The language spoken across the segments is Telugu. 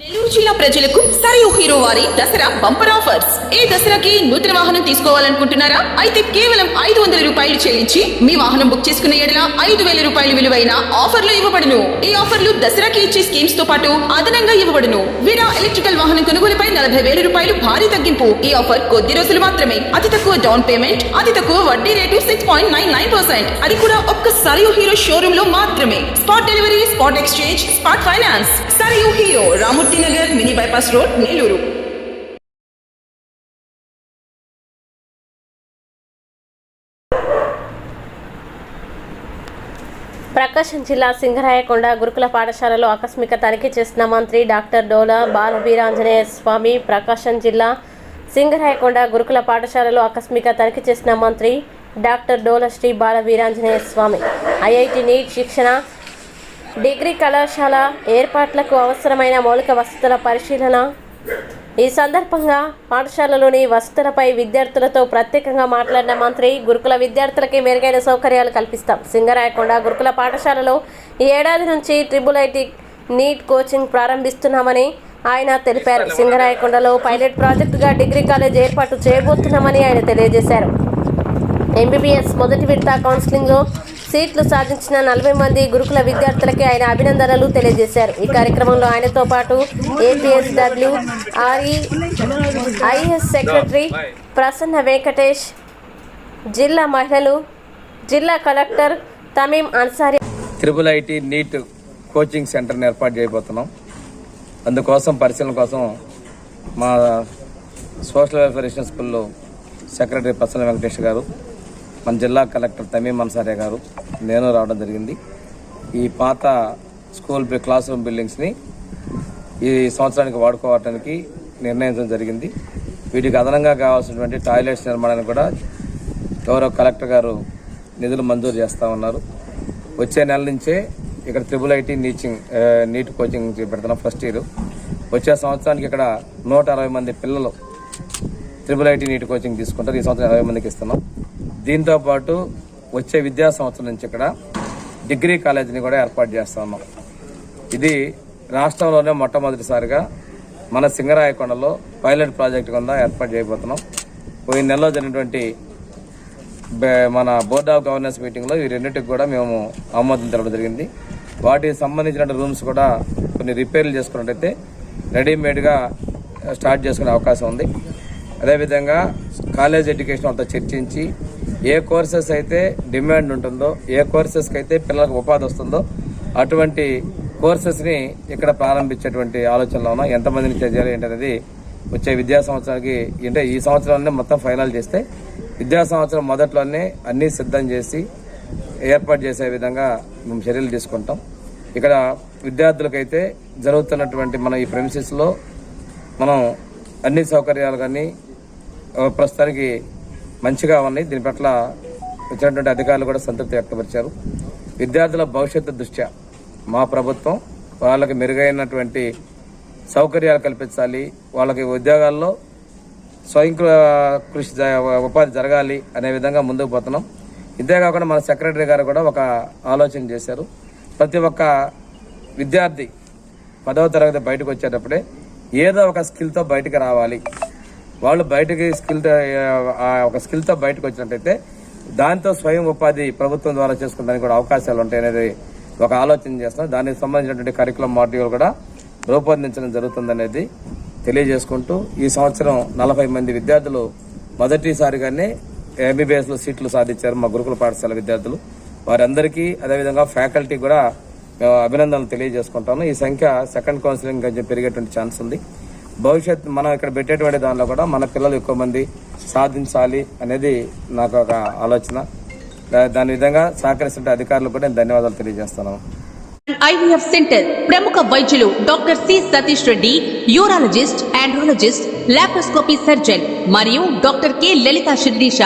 నెల్లూరు జిల్లా ప్రజలకు సరియు హీరో వారి దసరా బంపర్ ఆఫర్స్. ఏ దసరాకి నూతన వాహనం తీసుకోవాలనుకుంటున్నారా? అయితే కేవలం ఐదు వందల రూపాయలు చెల్లించి మీ వాహనం బుక్ చేసుకున్న ఎడల ఐదు వేల రూపాయలు విలువైన ఆఫర్లు ఇవ్వబడును. ఈ ఆఫర్లు దసరాకి ఇచ్చే స్కీమ్స్తో పాటు అదనంగా ఇవ్వబడును. వీరా ఎలక్ట్రికల్ వాహనం కొనుగోలుపై నలభై వేల రూపాయలు భారీ తగ్గింపు. ఈ ఆఫర్ కొద్ది రోజులు మాత్రమే. అతి తక్కువ డౌన్ పేమెంట్ అతి తక్కువ వడ్డీ rate six point nine nine percent. అది కూడా ఒక్క సరియు హీరో షోరూమ్లో మాత్రమే. Spot delivery spot exchange spot finance. Sarayu hero Ramu Murthinagar mini bypass road Nellore. Prakasam జిల్లా సింగరాయకొండ గురుకుల పాఠశాలలో ఆకస్మిక తనిఖీ చేసిన మంత్రి డాక్టర్ డోలా బాల వీరాంజనేయ స్వామి ప్రకాశం జిల్లా సింగరాయకొండ గురుకుల పాఠశాలలో ఆకస్మిక తనిఖీ చేసిన మంత్రి doctor Dola Sri Bala Veeranjaneya Swamy. IIT NEET శిక్షణ డిగ్రీ కళాశాల ఏర్పాట్లకు అవసరమైన మౌలిక వసతుల పరిశీలన. ఈ సందర్భంగా పాఠశాలలోని వసతులపై విద్యార్థులతో ప్రత్యేకంగా మాట్లాడిన మంత్రి గురుకుల విద్యార్థులకి మెరుగైన సౌకర్యాలు కల్పిస్తాం. సింగరాయకొండ గురుకుల పాఠశాలలో ఈ ఏడాది నుంచి ట్రిబుల్ ఐటీ నీట్ కోచింగ్ ప్రారంభిస్తున్నామని ఆయన తెలిపారు. సింగరాయకొండలో పైలట్ ప్రాజెక్టుగా డిగ్రీ కాలేజ్ ఏర్పాటు చేయబోతున్నామని ఆయన తెలియజేశారు. ఎంబీబీఎస్ మొదటి విడత కౌన్సిలింగ్లో సీట్లు సాధించిన నలభై మంది గురుకుల విద్యార్థులకి ఆయన అభినందనలు తెలియజేశారు. ఈ కార్యక్రమంలో ఆయనతో పాటు APSW RE IS secretary Prasanna Venkatesh జిల్లా మహిళలు జిల్లా collector Tameem Ansari. Triple IT NEET coaching సెంటర్ని ఏర్పాటు చేయబోతున్నాం. అందుకోసం పరిశీలన కోసం మా సోషల్ వెల్ఫేర్ స్కూల్లో సెక్రటరీ ప్రసన్న వెంకటేష్ గారు మన జిల్లా కలెక్టర్ తమీం అన్సారే గారు నేను రావడం జరిగింది. ఈ పాత స్కూల్ క్లాస్ రూమ్ బిల్డింగ్స్ని ఈ సంవత్సరానికి వాడుకోవటానికి నిర్ణయించడం జరిగింది. వీటికి అదనంగా కావాల్సినటువంటి టాయిలెట్స్ నిర్మాణాన్ని కూడా గౌరవ కలెక్టర్ గారు నిధులు మంజూరు చేస్తూ ఉన్నారు. వచ్చే నెల నుంచే ఇక్కడ త్రిబుల్ ఐటీ నీచింగ్ నీట్ కోచింగ్ పెడుతున్నాం ఫస్ట్ ఇయర్. వచ్చే సంవత్సరానికి ఇక్కడ నూట అరవై మంది పిల్లలు త్రిబుల్ ఐటీ నీట్ కోచింగ్ తీసుకుంటారు. ఈ సంవత్సరం ఇరవై మందికి ఇస్తున్నాం. దీంతో పాటు వచ్చే విద్యా సంవత్సరం నుంచి ఇక్కడ డిగ్రీ కాలేజీని కూడా ఏర్పాటు చేస్తా ఇది రాష్ట్రంలోనే మొట్టమొదటిసారిగా మన సింగరాయకొండలో పైలట్ ప్రాజెక్ట్ కింద ఏర్పాటు చేయబోతున్నాం. పోయిన నెలలో జరిగినటువంటి బే- మన బోర్డ్ ఆఫ్ గవర్నెన్స్ మీటింగ్లో ఈ రెండింటికి కూడా మేము ఆమోదం తెలపడం జరిగింది. వాటికి సంబంధించిన రూమ్స్ కూడా కొన్ని రిపేర్లు చేసుకున్నట్టయితే రెడీమేడ్గా స్టార్ట్ చేసుకునే అవకాశం ఉంది. అదేవిధంగా కాలేజ్ ఎడ్యుకేషన్ అంతా చర్చించి ఏ కోర్సెస్ అయితే డిమాండ్ ఉంటుందో ఏ కోర్సెస్కి అయితే పిల్లలకు ఉపాధి వస్తుందో అటువంటి కోర్సెస్ని ఇక్కడ ప్రారంభించేటువంటి ఆలోచనలో ఉన్నాం. ఎంతమందిని చేయాలి ఏంటనేది వచ్చే విద్యా సంవత్సరానికి అంటే ఈ సంవత్సరాన్ని మొత్తం ఫైనల్ చేస్తే విద్యా సంవత్సరం మొదట్లోనే అన్నీ సిద్ధం చేసి ఏర్పాటు చేసే విధంగా మేము చర్యలు తీసుకుంటాం. ఇక్కడ విద్యార్థులకైతే జరుగుతున్నటువంటి మన ఈ ప్రెమిసెస్లో మనం అన్ని సౌకర్యాలు కానీ ప్రస్తుతానికి మంచిగా ఉన్నాయి. దీని పట్ల వచ్చినటువంటి అధికారులు కూడా సంతృప్తి వ్యక్తపరిచారు. విద్యార్థుల భవిష్యత్తు దృష్ట్యా మా ప్రభుత్వం వాళ్ళకి మెరుగైనటువంటి సౌకర్యాలు కల్పించాలి. వాళ్ళకి ఉద్యోగాల్లో స్వయం కృషి జ- ఉపాధి జరగాలి అనే విధంగా ముందుకు పోతున్నాం. ఇంతేకాకుండా మన సెక్రటరీ గారు కూడా ఒక ఆలోచన చేశారు. ప్రతి ఒక్క విద్యార్థి పదవ తరగతి బయటకు వచ్చేటప్పుడే ఏదో ఒక స్కిల్తో బయటకు రావాలి. వాళ్ళు బయటకి స్కిల్ ఒక స్కిల్తో బయటకు వచ్చినట్టయితే దాంతో స్వయం ఉపాధి ప్రభుత్వం ద్వారా చేసుకునేదానికి కూడా అవకాశాలు ఉంటాయి అనేది ఒక ఆలోచన చేస్తాం. దానికి సంబంధించినటువంటి కరికులం మాడ్యూల్ కూడా రూపొందించడం జరుగుతుందనేది తెలియజేసుకుంటూ ఈ సంవత్సరం నలభై మంది విద్యార్థులు మొదటిసారిగానే ఎంబీబీఎస్లో సీట్లు సాధించారు మా గురుకుల పాఠశాల విద్యార్థులు. వారందరికీ అదేవిధంగా ఫ్యాకల్టీ కూడా మేము అభినందనలు తెలియజేసుకుంటాము ఈ సంఖ్య సెకండ్ కౌన్సిలింగ్ కొంచెం పెరిగేటువంటి ఛాన్స్ ఉంది. భవిష్యత్ మనం ఇక్కడ పెట్టేటువంటి దానిలో కూడా మన పిల్లలు ఎక్కువ మంది సాధించాలి అనేది నాకు ఒక ఆలోచన. దాని విధంగా సహకరిస్తున్న అధికారులకు కూడా నేను ధన్యవాదాలు తెలియజేస్తాను ఐవీఎఫ్ సెంటర్ ప్రముఖ వైద్యులు doctor C Satish Reddy urologist andrologist laparoscopy surgeon మరియు డాక్టర్ కె లలిత శిరీష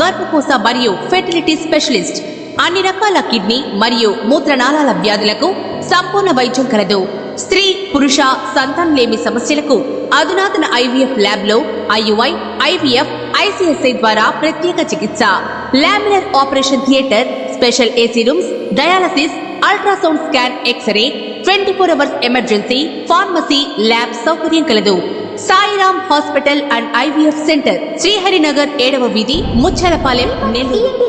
గర్భకోశ మరియు ఫెర్టిలిటీ స్పెషలిస్ట్. అన్ని రకాల కిడ్నీ మరియు మూత్రనాళాల వ్యాధులకు సంపూర్ణ వైద్యం కలదు. స్త్రీ పురుష సంతానలేమి సమస్యలకు అధునాతన ఐవీఎఫ్ ల్యాబ్లో ఐయుఐ ఐవీఎఫ్ ఐసిఎస్ఐ ద్వారా ప్రత్యేక చికిత్స. Laminar operation theatre special AC rooms dialysis ultrasound scan X ray twenty four hours emergency pharmacy lab సౌకర్యం కలదు. Sairam hospital and IVF centre Sriharinagar ఏడవ వీధి ముచ్చలపాలెం నెల్లూరు.